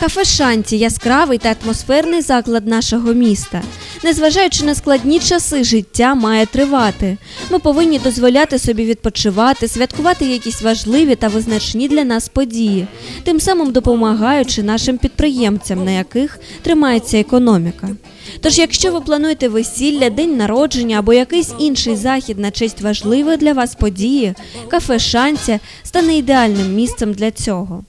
Кафе Шанті яскравий та атмосферний заклад нашого міста. Незважаючи на складні часи, життя має тривати. Ми повинні дозволяти собі відпочивати, святкувати якісь важливі та визначні для нас події, тим самим допомагаючи нашим підприємцям, на яких тримається економіка. Тож, якщо ви плануєте весілля, день народження або якийсь інший захід на честь важливої для вас події, кафе Шанті стане ідеальним місцем для цього.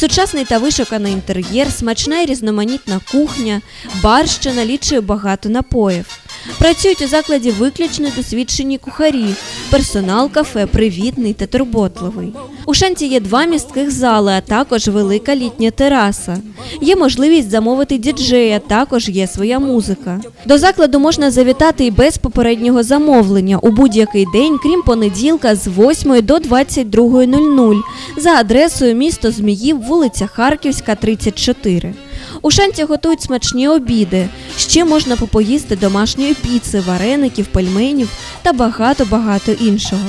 Сучасний та вишуканий інтер'єр, смачна і різноманітна кухня, бар, що налічує багато напоїв. Працюють у закладі виключно досвідчені кухарі. Персонал кафе привітний та турботливий. У шанті є два містких зали, а також велика літня тераса. Є можливість замовити діджея, також є своя музика. До закладу можна завітати і без попереднього замовлення у будь-який день, крім понеділка, з 8 до 22.00 за адресою місто Зміїв, вулиця Харківська, 34. У шанті готують смачні обіди. Ще можна попоїсти домашньої піци, вареників, пельменів та багато-багато іншого.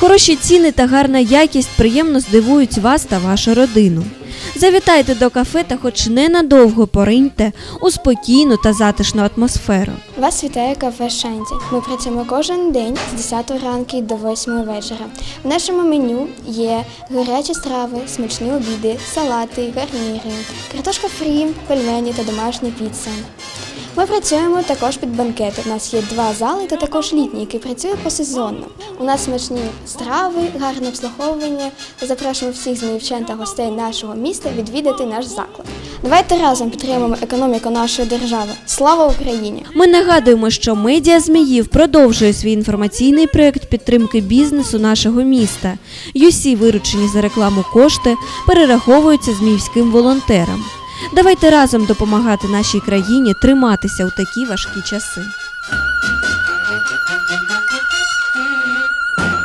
Хороші ціни та гарна якість приємно здивують вас та вашу родину. Завітайте до кафе та хоч ненадовго пориньте у спокійну та затишну атмосферу. Вас вітає кафе Шанті. Ми працюємо кожен день з 10 ранку до 8 вечора. В нашому меню є гарячі страви, смачні обіди, салати, гарніри, картошка фрі, пельмені та домашня піца. Ми працюємо також під банкети. У нас є два зали та також літній, який працює посезонно. У нас смачні страви, гарне обслуговування. Запрошуємо всіх зміївчан та гостей нашого міста відвідати наш заклад. Давайте разом підтримуємо економіку нашої держави. Слава Україні! Ми нагадуємо, що медіа Зміїв продовжує свій інформаційний проєкт підтримки бізнесу нашого міста. Юсі, виручені за рекламу кошти, перераховуються зміївським волонтерам. Давайте разом допомагати нашій країні триматися у такі важкі часи.